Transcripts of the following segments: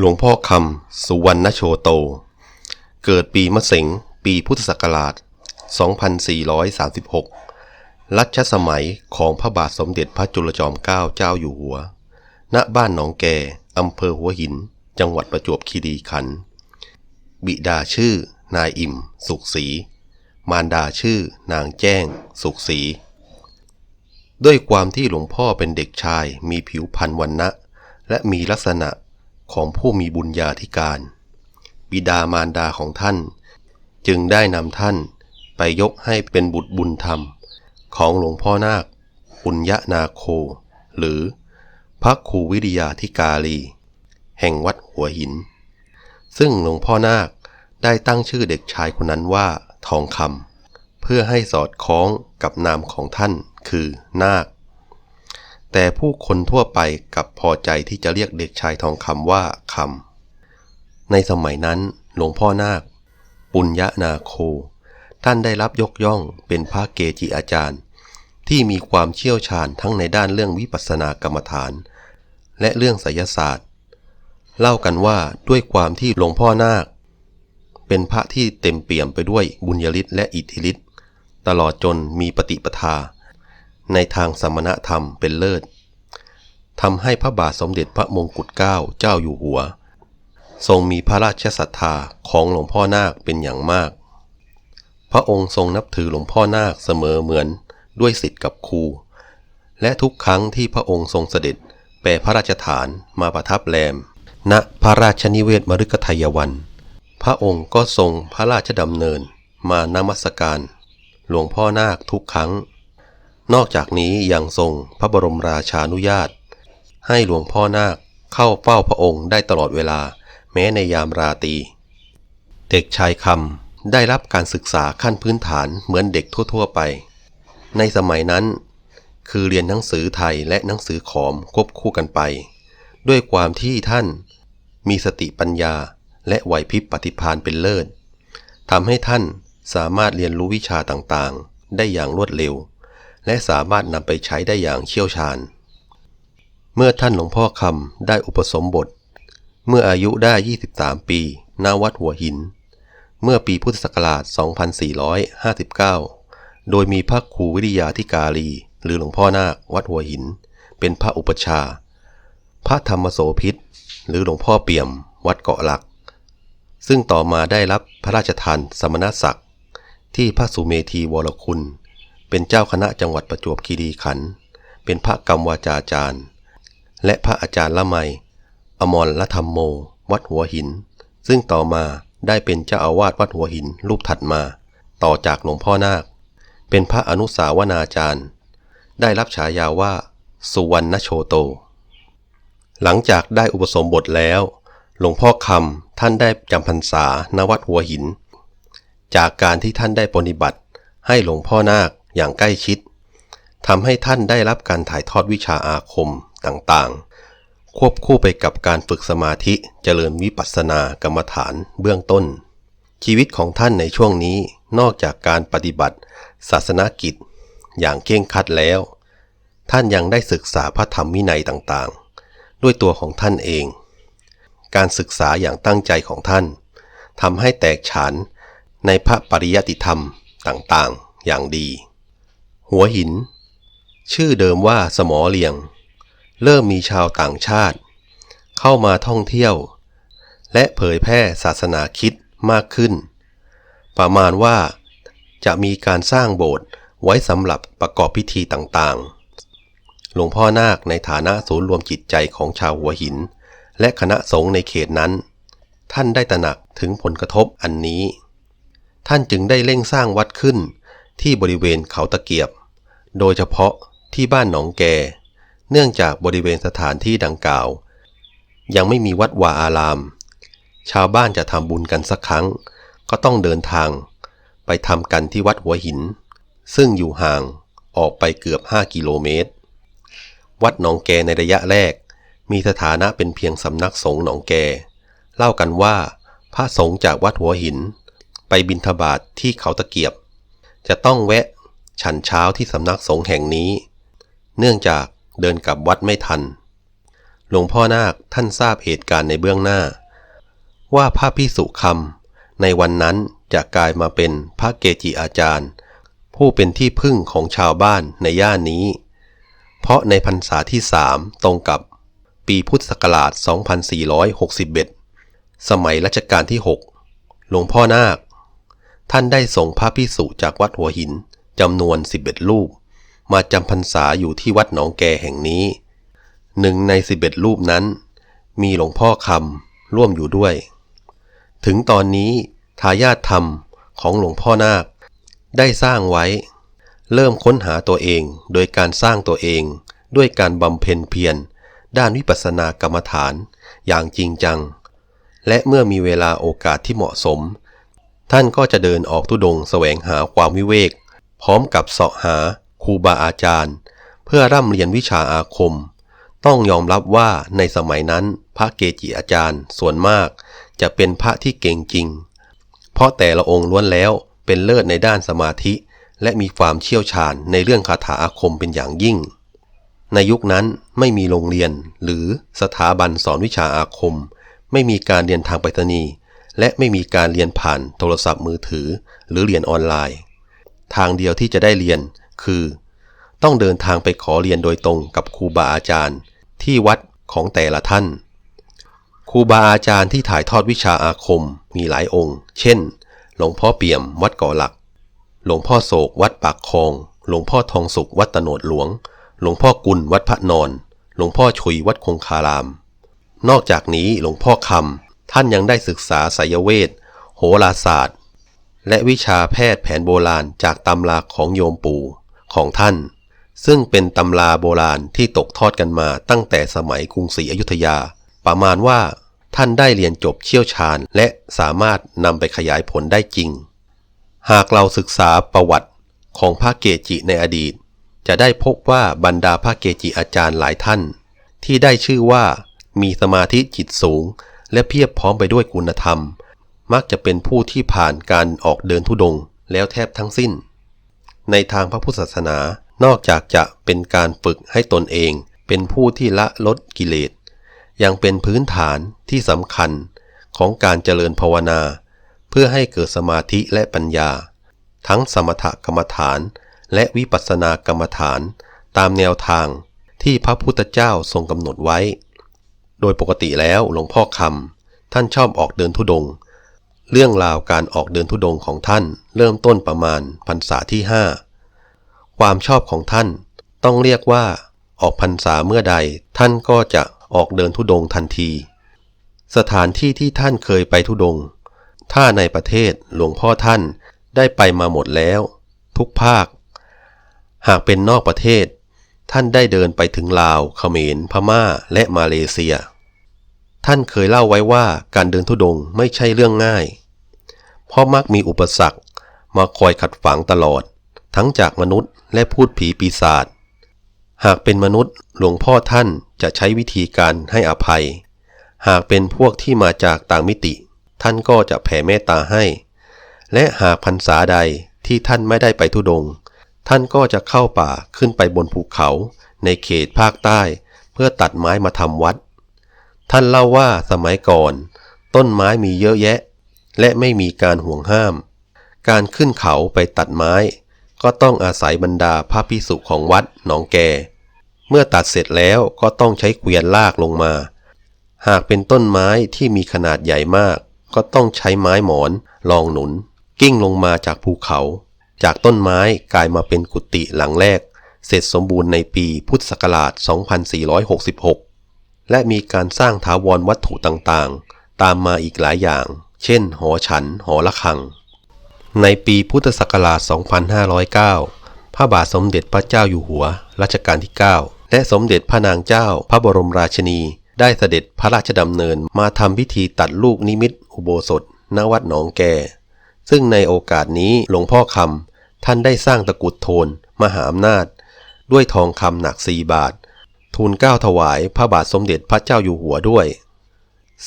หลวงพ่อคำ สุวรรณโชโต เกิดปีมะเสง ปีพุทธศักราช 2436 รัชสมัยของพระบาทสมเด็จพระจุลจอมเกล้าเจ้าอยู่หัว ณ บ้านหนองแก อำเภอหัวหิน จังหวัดประจวบคีรีขันธ์ บิดาชื่อ นายอิ่ม สุขศรีมารดาชื่อ นางแจ้ง สุขศรี ด้วยความที่หลวงพ่อเป็นเด็กชายมีผิวพรรณวันนะและมีลักษณะ ของผู้มีบุญญาธิการ บิดามารดาของท่าน จึงได้นำท่านไปยกให้เป็นบุตรบุญธรรม ของหลวงพ่อนาค ปุญญานาโค หรือพระครูวิริยาธิการีแห่งวัดหัวหิน ซึ่งหลวงพ่อนาคได้ตั้งชื่อเด็กชายคนนั้นว่าทองคำเพื่อให้สอดคล้องกับนามของท่านคือนาค แต่ผู้คนทั่วไปกับพอใจที่จะเรียกเด็กชายทองคำว่าคำในสมัยนั้นหลวงพ่อนาค ปุญญานาโค ท่านได้รับยกย่องเป็นพระเกจิอาจารย์ ที่มีความเชี่ยวชาญทั้งในด้านเรื่องวิปัสสนากรรมฐาน และเรื่องไสยศาสตร์ เล่ากันว่าด้วยความที่หลวงพ่อนาค เป็นพระที่เต็มเปี่ยมไปด้วยบุญญาฤทธิ์และอิทธิฤทธิ์ตลอดจนมีปฏิปทา ในทางสมณธรรมเป็นเลิศทำให้พระบาทสมเด็จพระมงกุฎเกล้าเจ้าอยู่หัว ทรงมีพระราชศรัทธาของหลวงพ่อนาคเป็นอย่างมาก พระองค์ทรงนับถือหลวงพ่อนาคเสมอเหมือนด้วยสิทธิ์กับครู และทุกครั้งที่พระองค์ทรงเสด็จแปรพระราชฐานมาประทับแรม ณพระราชนิเวศมฤคทายวัน พระองค์ก็ทรงพระราชดำเนินมานมัสการ หลวงพ่อนาคทุกครั้ง นอกจากนี้ยังทรงพระบรมราชานุญาต ให้หลวงพ่อนาคเข้าเฝ้าพระองค์ได้ตลอดเวลา แม้ในยามราตรีเด็กชายคำได้รับการศึกษาขั้นพื้นฐานเหมือนเด็กทั่ว ๆ ไป ในสมัยนั้น คือเรียนหนังสือไทยและหนังสือขอมควบคู่กันไป ด้วยความที่ท่านมีสติปัญญาและไหวพริบปฏิภาณเป็นเลิศทำให้ท่านสามารถเรียนรู้วิชาต่างๆ ได้อย่างรวดเร็ว และสามารถนำไปใช้ได้อย่างเชี่ยวชาญ เมื่อท่านหลวงพ่อคำได้อุปสมบท เมื่ออายุได้ 23 ปีณวัดหัวหิน เมื่อปีพุทธศักราช 2459 โดยมีพระครูวิริยาธิการี หรือหลวงพ่อนาควัดหัวหิน เป็นพระอุปชา พระธรรมโสพิษ หรือหลวงพ่อเปี่ยม วัดเกาะหลัก ซึ่งต่อมาได้รับพระราชทานสมณศักดิ์ที่พระสุเมธีวรคุณ เป็นเจ้าคณะจังหวัดประจวบคีรีขันธ์เป็นพระกรรมวาจาจารย์ และพระอาจารย์ละไม อมรละธรรมโม วัดหัวหิน ซึ่งต่อมาได้เป็นเจ้าอาวาสวัดหัวหินรูปถัดมา ต่อจากหลวงพ่อนาค เป็นพระอนุสาวนาจารย์ ได้รับฉายาว่า สุวรรณโชโต หลังจากได้อุปสมบทแล้ว หลวงพ่อคำท่านได้จำพรรษาณวัดหัวหิน จากการที่ท่านได้ปฏิบัติให้หลวงพ่อนาค อย่างใกล้ชิดทำให้ท่านได้รับการถ่ายทอดวิชาอาคมต่างๆ ควบคู่ไปกับการฝึกสมาธิเจริญวิปัสสนากรรมฐานเบื้องต้น ชีวิตของท่านในช่วงนี้นอกจากการปฏิบัติ ศาสนกิจ อย่างเคร่งครัดแล้ว ท่านยังได้ศึกษาพระธรรมวินัยต่างๆ ด้วยตัวของท่านเอง การศึกษาอย่างตั้งใจของท่านทำให้แตกฉานในพระปริยติธรรมต่างๆ อย่างดี หัวหิน ชื่อเดิมว่าสมอเลียง เริ่มมีชาวต่างชาติ เข้ามาท่องเที่ยว และเผยแพร่ศาสนาคิดมากขึ้น ประมาณว่าจะมีการสร้างโบสถ์ไว้สำหรับประกอบพิธีต่างๆ หลวงพ่อนาคในฐานะศูนย์รวมจิตใจของชาวหัวหิน และคณะสงฆ์ในเขตนั้น ท่านได้ตระหนักถึงผลกระทบอันนี้ ท่านจึงได้เร่งสร้างวัดขึ้น ที่บริเวณเขาตะเกียบ โดยเฉพาะที่บ้านหนองแก เนื่องจากบริเวณสถานที่ดังกล่าว ยังไม่มีวัดวาอาราม ชาวบ้านจะทำบุญกันสักครั้ง ก็ต้องเดินทาง ไปทำกันที่วัดหัวหิน ซึ่งอยู่ห่างออกไปเกือบ 5 กิโลเมตร วัดหนองแกในระยะแรก มีสถานะเป็นเพียงสำนักสงฆ์หนองแก เล่ากันว่าพระสงฆ์จากวัดหัวหิน ไปบิณฑบาตทที่เขาตะเกียบ จะต้องแวะฉันเช้าที่สำนักสงฆ์แห่งนี้ เนื่องจากเดินกลับวัดไม่ทัน หลวงพ่อนาคท่านทราบเหตุการณ์ในเบื้องหน้า ว่าพระพิสุคำในวันนั้นจะกลายมาเป็นพระเกจิอาจารย์ ผู้เป็นที่พึ่งของชาวบ้านในย่านนี้ เพราะในพรรษาที่สามตรงกับปีพุทธศักราช 2461 สมัยรัชกาลที่ 6 หลวงพ่อนาค ท่านได้ส่งพระพิสุจากวัดหัวหินจำนวน 11 รูป มาจำพรรษาอยู่ที่วัดหนองแกแห่งนี้ หนึ่งใน 11 รูปนั้น มีหลวงพ่อคำร่วมอยู่ด้วย ถึงตอนนี้ทายาทธรรมของหลวงพ่อนาค ได้สร้างไว้ เริ่มค้นหาตัวเองโดยการสร้างตัวเองด้วยการบำเพ็ญเพียรด้านวิปัสสนากรรมฐานอย่างจริงจัง และเมื่อมีเวลาโอกาสที่เหมาะสม ท่านก็จะเดินออกทุดงแสวงหาความวิเวก พร้อมกับเสาะหาครูบาอาจารย์ เพื่อร่ำเรียนวิชาอาคม ต้องยอมรับว่าในสมัยนั้นพระเกจิอาจารย์ส่วนมาก จะเป็นพระที่เก่งจริง เพราะแต่ละองค์ล้วนแล้วเป็นเลิศในด้านสมาธิ และมีความเชี่ยวชาญในเรื่องคาถาอาคมเป็นอย่างยิ่ง ในยุคนั้นไม่มีโรงเรียนหรือสถาบันสอนวิชาอาคม ไม่มีการเรียนทางไปรษณีย์ และไม่มีการเรียนผ่านโทรศัพท์มือถือ หรือเรียนออนไลน์ ทางเดียวที่จะได้เรียนคือ ต้องเดินทางไปขอเรียนโดยตรงกับครูบาอาจารย์ ที่วัดของแต่ละท่านครูบาอาจารย์ที่ถ่ายทอดวิชาอาคมมีหลายองค์ เช่น หลวงพ่อเปี่ยมวัดก่อหลัก หลวงพ่อโศกวัดปากคลอง หลวงพ่อทองสุขวัดตโนดหลวง หลวงพ่อกุลวัดพระนอน หลวงพ่อชุยวัดคงคาราม นอกจากนี้หลวงพ่อคำ ท่านยังได้ศึกษาไสยเวท โหราศาสตร์ และวิชาแพทย์แผนโบราณจากตำราของโยมปู่ของท่าน ซึ่งเป็นตำราโบราณที่ตกทอดกันมาตั้งแต่สมัยกรุงศรีอยุธยา ประมาณว่าท่านได้เรียนจบเชี่ยวชาญและสามารถนำไปขยายผลได้จริง หากเราศึกษาประวัติของพระเกจิในอดีต จะได้พบว่าบรรดาพระเกจิอาจารย์หลายท่าน ที่ได้ชื่อว่ามีสมาธิจิตสูง และเพียบพร้อมไปด้วยคุณธรรม มักจะเป็นผู้ที่ผ่านการออกเดินทุดงค์แล้วแทบทั้งสิ้น ในทางพระพุทธศาสนา นอกจากจะเป็นการฝึกให้ตนเอง เป็นผู้ที่ละลดกิเลส ยังเป็นพื้นฐานที่สำคัญของการเจริญภาวนา เพื่อให้เกิดสมาธิและปัญญา ทั้งสมถกรรมฐาน และวิปัสสนากรรมฐาน ตามแนวทางที่พระพุทธเจ้าทรงกำหนดไว้ โดยปกติแล้วหลวงพ่อคำท่านชอบออกเดินทุดง เรื่องราวการออกเดินทุดงของท่านเริ่มต้นประมาณพรรษาที่ห้าความชอบของท่านต้องเรียกว่า ออกพรรษาเมื่อใดท่านก็จะออกเดินทุดงทันที สถานที่ที่ท่านเคยไปทุดง ถ้าในประเทศหลวงพ่อท่านได้ไปมาหมดแล้ว ทุกภาค หากเป็นนอกประเทศ ท่านได้เดินไปถึงลาวเขมร พม่า และมาเลเซีย ท่านเคยเล่าไว้ว่าการเดินทุดงค์ไม่ใช่เรื่องง่าย เพราะมักมีอุปสรรคมาคอยขัดฝังตลอด ทั้งจากมนุษย์และพูดผีปีศาจ หากเป็นมนุษย์หลวงพ่อท่านจะใช้วิธีการให้อภัย หากเป็นพวกที่มาจากต่างมิติ ท่านก็จะแผ่เมตตาให้ และหากพรรษาใดที่ท่านไม่ได้ไปทุดงค์ ท่านก็จะเข้าป่าขึ้นไปบนภูเขาในเขตภาคใต้ เพื่อตัดไม้มาทำวัด ท่านเล่าว่าสมัยก่อน ต้นไม้มีเยอะแยะ และไม่มีการห่วงห้าม การขึ้นเขาไปตัดไม้ ก็ต้องอาศัยบรรดาพระพิสุของวัดหนองแก เมื่อตัดเสร็จแล้วก็ต้องใช้เกวียนลากลงมา หากเป็นต้นไม้ที่มีขนาดใหญ่มาก ก็ต้องใช้ไม้หมอนรองหนุน กิ้งลงมาจากภูเขา จากต้นไม้กลายมาเป็นกุฏิหลังแรก เสร็จสมบูรณ์ในปีพุทธศักราช 2466 และมีการสร้างถาวรวัตถุต่างๆ ตามมาอีกหลายอย่าง เช่น หอฉัน หอระฆัง ในปีพุทธศักราช 2509 พระบาทสมเด็จพระเจ้าอยู่หัวรัชกาลที่ 9 และสมเด็จพระนางเจ้าพระบรมราชินี ได้เสด็จพระราชดำเนินมาทำพิธีตัดลูกนิมิตอุโบสถณวัดหนองแก ซึ่งในโอกาสนี้หลวงพ่อคำท่านได้สร้างตะกุดโทน มหาอำนาจ ด้วยทองคำหนักสี่บาท ทูลเก้าถวายพระบาทสมเด็จพระเจ้าอยู่หัวด้วย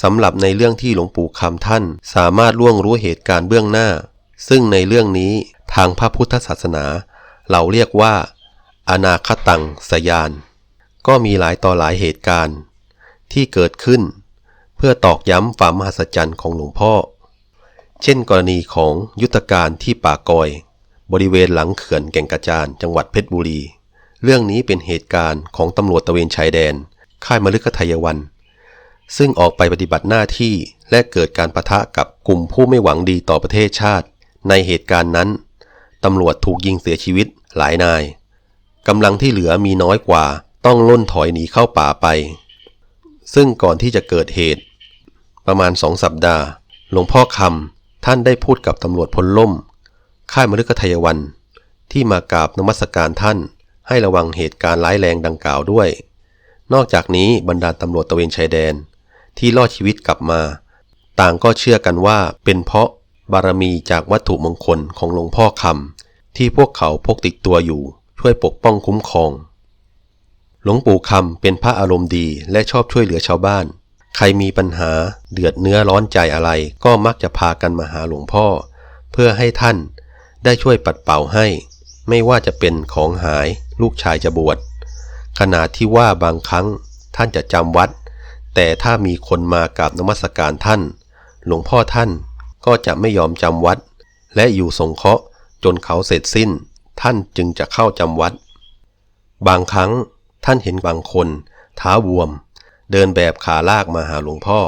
สำหรับในเรื่องที่หลวงปู่คำท่านสามารถล่วงรู้เหตุการณ์เบื้องหน้า ซึ่งในเรื่องนี้ทางพระพุทธศาสนา เราเรียกว่า อนาคตังสยาน ก็มีหลายต่อหลายเหตุการณ์ ที่เกิดขึ้น เพื่อตอกย้ำความมหัศจรรย์ของหลวงพ่อ เช่นกรณีของยุทธการที่ป่ากอย บริเวณหลังเขื่อนแก่งกระจานจังหวัดเพชรบุรี เรื่องนี้เป็นเหตุการณ์ของตำรวจตะเวนชายแดน ค่ายมฤคทายวัน ซึ่งออกไปปฏิบัติหน้าที่และเกิดการประทะกับกลุ่มผู้ไม่หวังดีต่อประเทศชาติ ในเหตุการณ์นั้นตำรวจถูกยิงเสียชีวิตหลายนายกำลังที่เหลือมีน้อยกว่าต้องล่นถอยหนีเข้าป่าไป ซึ่งก่อนที่จะเกิดเหตุ ประมาณสองสัปดาห์ หลวงพ่อคำ ท่านได้พูดกับตำรวจพลล่ม ค่ายมฤคทยวัน ที่มากราบนมัสการท่าน ให้ระวังเหตุการณ์ร้ายแรงดังกล่าวด้วย นอกจากนี้บรรดาตำรวจตะเวนชายแดน ที่รอดชีวิตกลับมา ต่างก็เชื่อกันว่าเป็นเพราะบารมีจากวัตถุมงคลของหลวงพ่อคำที่พวกเขาพกติดตัวอยู่ช่วยปกป้องคุ้มครอง หลวงปู่คำเป็นพระอารมณ์ดีและชอบช่วยเหลือชาวบ้าน ใครมีปัญหาเดือดเนื้อร้อนใจอะไร ก็มักจะพากันมาหาหลวงพ่อ เพื่อให้ท่านได้ช่วยปัดเป่าให้ ไม่ว่าจะเป็นของหายลูกชายจะบวชขณะที่ว่าบางครั้งท่านจะจำวัด แต่ถ้ามีคนมากราบนมัสการท่าน หลวงพ่อท่านก็จะไม่ยอมจำวัด และอยู่สงเคราะห์จนเขาเสร็จสิ้น ท่านจึงจะเข้าจำวัด บางครั้งท่านเห็นบางคน เท้าบวม เดินแบบขาลากมาหาหลวงพ่อ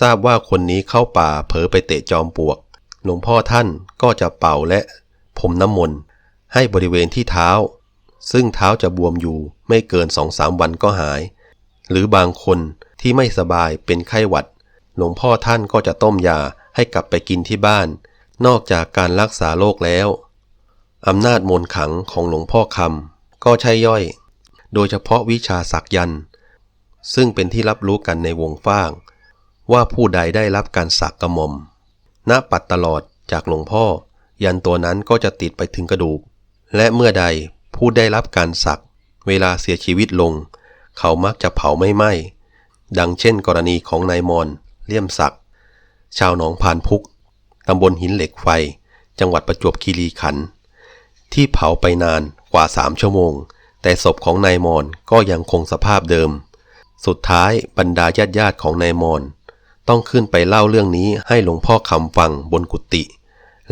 ทราบว่าคนนี้เข้าป่าเผลอไปเตะจอมปลวก หลวงพ่อท่านก็จะเป่าและพรมน้ำมนต์ให้บริเวณที่เท้า ซึ่งเท้าจะบวมอยู่ไม่เกินสองสามวันก็หาย หรือบางคนที่ไม่สบายเป็นไข้หวัด หลวงพ่อท่านก็จะต้มยาให้กลับไปกินที่บ้าน นอกจากการรักษาโรคแล้วอำนาจมนต์ขังของหลวงพ่อคำก็ใช่ย่อย โดยเฉพาะวิชาสักยันต์ ซึ่งเป็นที่รับรู้กันในวงฟ้าง ว่าผู้ใดได้รับการสักกระหม่อมณปัดตลอดจากหลวงพ่อ ยันตัวนั้นก็จะติดไปถึงกระดูก และเมื่อใดผู้ได้รับการสัก เวลาเสียชีวิตลง เขามักจะเผาไม่ไหม้ดังเช่นกรณีของนายมอนเลี่ยมศักดิ์ชาวหนองพานพุกตำบลหินเหล็กไฟ จังหวัดประจวบคีรีขันธ์ที่เผาไปนานกว่าสามชั่วโมง แต่ศพของนายมอนก็ยังคงสภาพเดิม สุดท้ายบรรดาญาติญาติของนายมอนต้องขึ้นไปเล่าเรื่องนี้ให้หลวงพ่อคำฟังบนกุฏิ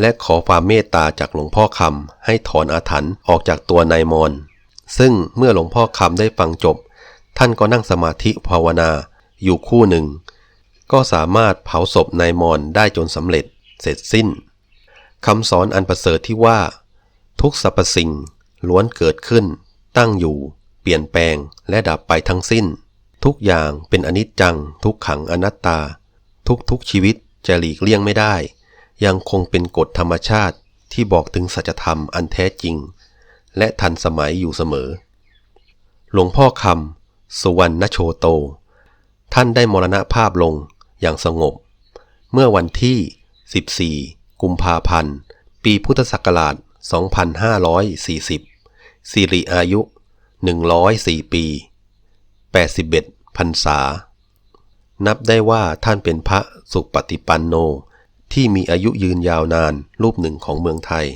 และขอความเมตตาจากหลวงพ่อคำให้ถอนอาถรรพ์ออกจากตัวนายมอนซึ่งเมื่อหลวงพ่อคำได้ฟังจบ ท่านก็นั่งสมาธิภาวนาอยู่คู่หนึ่ง ก็สามารถเผาศพนายมอนได้จนสำเร็จเสร็จสิ้นคำสอนอันประเสริฐที่ว่า ทุกสรรพสิ่งล้วนเกิดขึ้น ตั้งอยู่ เปลี่ยนแปลงและดับไปทั้งสิ้น ทุกอย่างเป็นอนิจจัง ทุกขังอนัตตา ทุกๆชีวิตจะหลีกเลี่ยงไม่ได้ ยังคงเป็นกฎธรรมชาติที่บอกถึงสัจธรรมอันแท้จริง และทันสมัยอยู่เสมอ หลวงพ่อคำสุวรรณโชโต ท่านได้มรณภาพลงอย่างสงบ เมื่อวันที่ 14 กุมภาพันธ์ ปีพุทธศักราช 2540 สิริอายุ 104 ปี 81พรรษา นับได้ว่าท่านเป็นพระสุปฏิปันโน ที่มีอายุยืนยาวนานรูปหนึ่งของเมืองไทย